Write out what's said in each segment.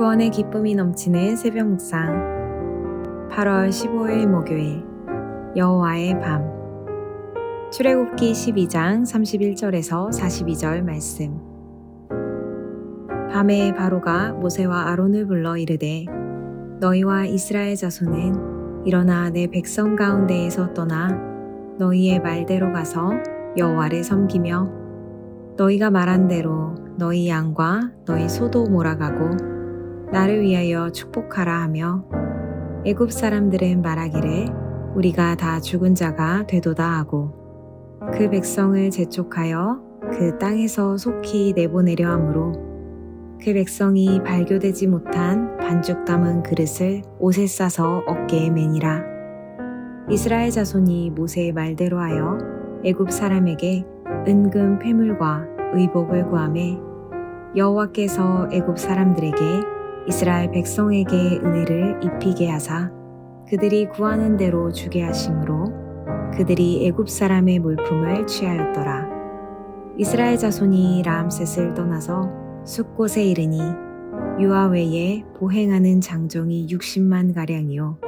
구원의 기쁨이 넘치는 새벽 묵상. 8월 15일 목요일 여호와의 밤. 출애굽기 12장 31절에서 42절 말씀. 밤에 바로가 모세와 아론을 불러 이르되 너희와 이스라엘 자손은 일어나 내 백성 가운데에서 떠나 너희의 말대로 가서 여호와를 섬기며 너희가 말한 대로 너희 양과 너희 소도 몰아가고 나를 위하여 축복하라 하며 애굽 사람들은 말하기를 우리가 다 죽은 자가 되도다 하고 그 백성을 재촉하여 그 땅에서 속히 내보내려 하므로 그 백성이 발교되지 못한 반죽 담은 그릇을 옷에 싸서 어깨에 매니라. 이스라엘 자손이 모세의 말대로 하여 애굽 사람에게 은금 패물과 의복을 구하매 여호와께서 애굽 사람들에게 이스라엘 백성에게 은혜를 입히게 하사 그들이 구하는 대로 주게 하심으로 그들이 애굽 사람의 물품을 취하였더라. 이스라엘 자손이 라암셋을 떠나서 숲곳에 이르니 유아 외에 보행하는 장정이 60만 가량이요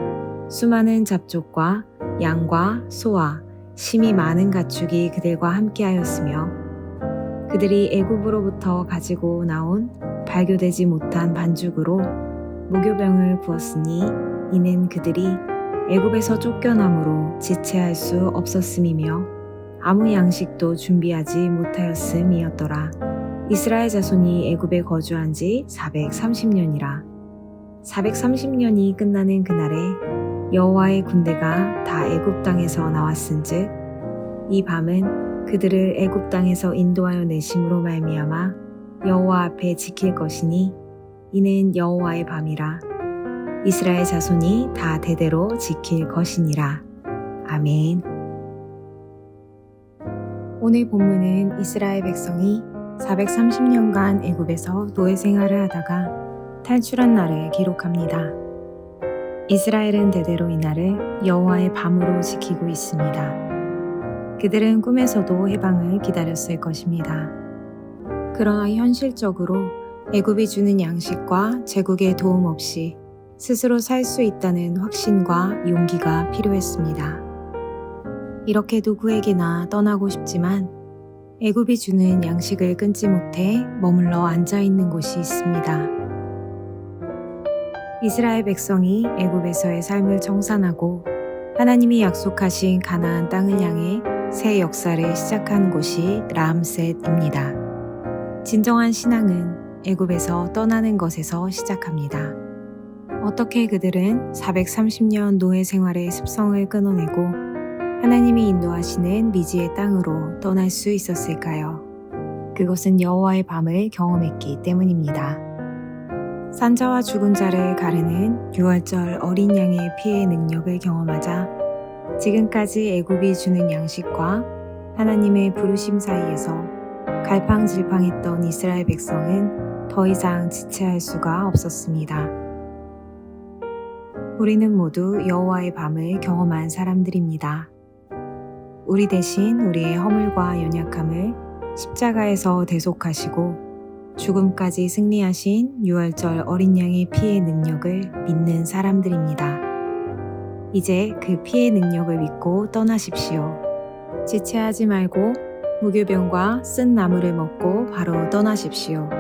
수많은 잡족과 양과 소와 심이 많은 가축이 그들과 함께하였으며 그들이 애굽으로부터 가지고 나온 발교되지 못한 반죽으로 무교병을 구웠으니 이는 그들이 애굽에서 쫓겨남으로 지체할 수 없었음이며 아무 양식도 준비하지 못하였음이었더라. 이스라엘 자손이 애굽에 거주한 지 430년이라. 430년이 끝나는 그날에 여호와의 군대가 다 애굽 땅에서 나왔은즉 이 밤은 그들을 애굽 땅에서 인도하여 내심으로 말미암아 여호와 앞에 지킬 것이니 이는 여호와의 밤이라 이스라엘 자손이 다 대대로 지킬 것이니라 아멘 오늘 본문은 이스라엘 백성이 430년간 애굽에서 노예 생활을 하다가 탈출한 날을 기록합니다. 이스라엘은 대대로 이 날을 여호와의 밤으로 지키고 있습니다. 그들은 꿈에서도 해방을 기다렸을 것입니다. 그러나 현실적으로 애굽이 주는 양식과 제국의 도움 없이 스스로 살 수 있다는 확신과 용기가 필요했습니다. 이렇게 누구에게나 떠나고 싶지만 애굽이 주는 양식을 끊지 못해 머물러 앉아 있는 곳이 있습니다. 이스라엘 백성이 애굽에서의 삶을 청산하고 하나님이 약속하신 가나안 땅을 향해 새 역사를 시작한 곳이 라암셋입니다. 진정한 신앙은 애굽에서 떠나는 것에서 시작합니다. 어떻게 그들은 430년 노예 생활의 습성을 끊어내고 하나님이 인도하시는 미지의 땅으로 떠날 수 있었을까요? 그것은 여호와의 밤을 경험했기 때문입니다. 산자와 죽은 자를 가르는 6월절 어린 양의 피의 능력을 경험하자 지금까지 애굽이 주는 양식과 하나님의 부르심 사이에서 갈팡질팡했던 이스라엘 백성은 더 이상 지체할 수가 없었습니다. 우리는 모두 여호와의 밤을 경험한 사람들입니다. 우리 대신 우리의 허물과 연약함을 십자가에서 대속하시고 죽음까지 승리하신 6월절 어린 양의 피의 능력을 믿는 사람들입니다. 이제 그 피의 능력을 믿고 떠나십시오. 지체하지 말고 무교병과 쓴 나무를 먹고 바로 떠나십시오.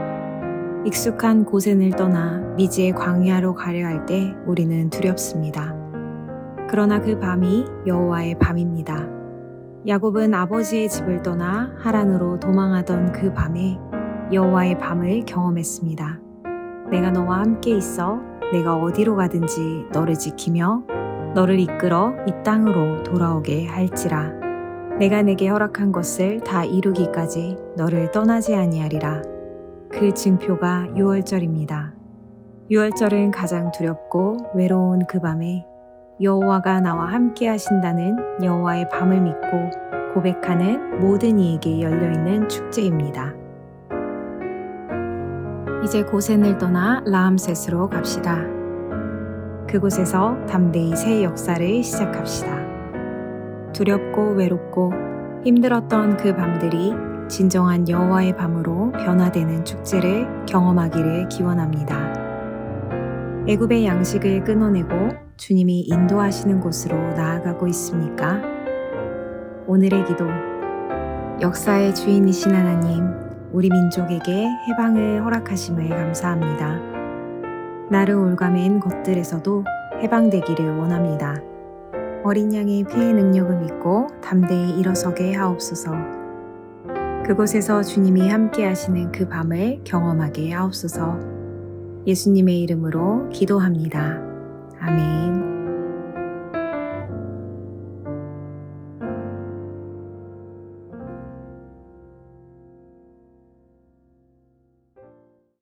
익숙한 고센을 떠나 미지의 광야로 가려 할 때 우리는 두렵습니다. 그러나 그 밤이 여호와의 밤입니다. 야곱은 아버지의 집을 떠나 하란으로 도망하던 그 밤에 여호와의 밤을 경험했습니다. 내가 너와 함께 있어 내가 어디로 가든지 너를 지키며 너를 이끌어 이 땅으로 돌아오게 할지라. 내가 내게 허락한 것을 다 이루기까지 너를 떠나지 아니하리라. 그 증표가 6월절입니다. 6월절은 가장 두렵고 외로운 그 밤에 여호와가 나와 함께 하신다는 여호와의 밤을 믿고 고백하는 모든 이에게 열려 있는 축제입니다. 이제 고센을 떠나 라암셋으로 갑시다. 그곳에서 담대히 새 역사를 시작합시다. 두렵고 외롭고 힘들었던 그 밤들이 진정한 여호와의 밤으로 변화되는 축제를 경험하기를 기원합니다. 애굽의 양식을 끊어내고 주님이 인도하시는 곳으로 나아가고 있습니까? 오늘의 기도. 역사의 주인이신 하나님, 우리 민족에게 해방을 허락하심을 감사합니다. 나를 올가맨 것들에서도 해방되기를 원합니다. 어린 양의 피의 능력을 믿고 담대히 일어서게 하옵소서. 그곳에서 주님이 함께 하시는 그 밤을 경험하게 하옵소서. 예수님의 이름으로 기도합니다. 아멘.